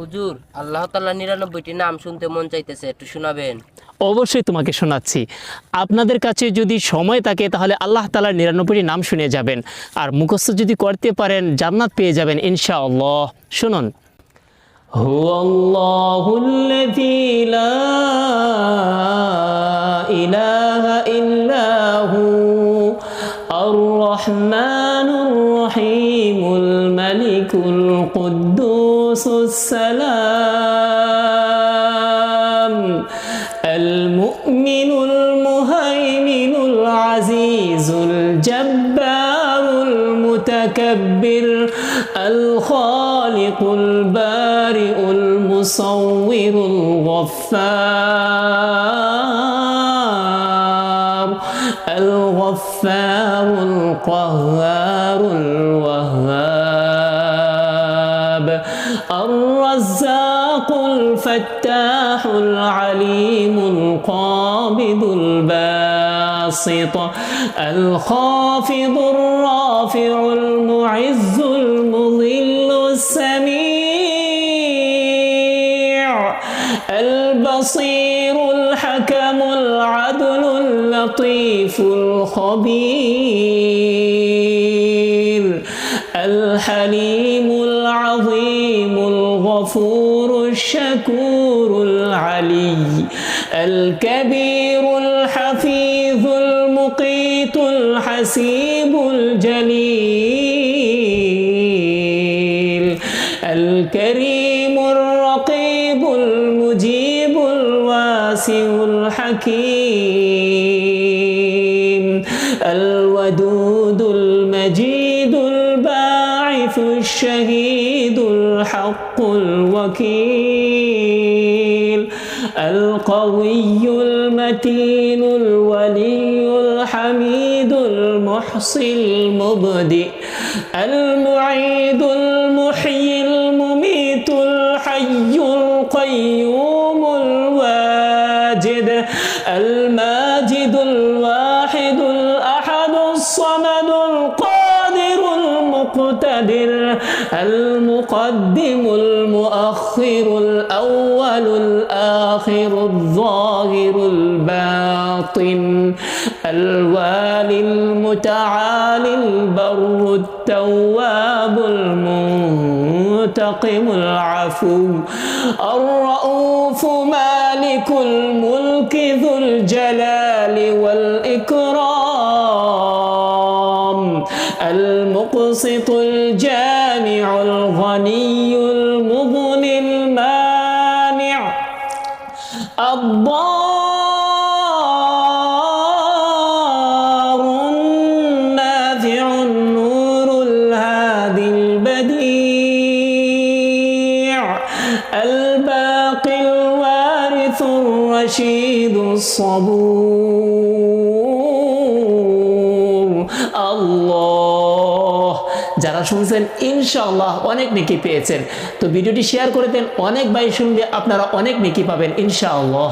হুজুর আল্লাহ তাল্লাহ নিরানব্বইটি নাম শুনতে মন চাইতেছে একটু শোনাবেন অবশ্যই তোমাকে শোনাচ্ছি আপনাদের কাছে যদি সময় থাকে তাহলে আল্লাহ তালার নিরানব্বইটি নাম শুনে যাবেন আর মুখস্থ যদি করতে পারেন জান্নাত পেয়ে যাবেন ইনশাআল্লাহ শুনুন هو الله الذي لا إله إلا هو الرحمن الرحيم الملك القدوس السلام. المؤمن المهيمن العزيز الجبار المتكبر الخالق البارئ المصور الغفار الغفار القهار الوهاب. الرزاق الفتاح العليم القابض الباسط الخافض الرافع المعز المضل السميع البصير الحكم العدل اللطيف الخبير الحليم العظيم الغفور الشكور العلي الكبير الحفيظ المقيت الحسيب الجليل الكريم الرقيب المجيب الواسع الحكيم الودود المجيد الشهيد الحق الوكيل القوي المتين الولي الحميد المحصي المبدئ المعيد المحيي المميت الحي القيوم. المقدم المؤخر الأول الآخر الظاهر الباطن الوالي المتعالي البر التواب المنتقم العفو الرؤوف مالك الملك ذو الجلال والإكرام. المقسط الجامع الغني المغني المانع الضار النافع النور الهادي البديع الباقي الوارث الرشيد الصبور যারা শুনছেন, ইনশাআল্লাহ অনেক নেকি পেয়েছেন। তো ভিডিওটি শেয়ার করে দেন, অনেক ভাই শুনলে আপনারা অনেক নেকি পাবেন, ইনশাআল্লাহ।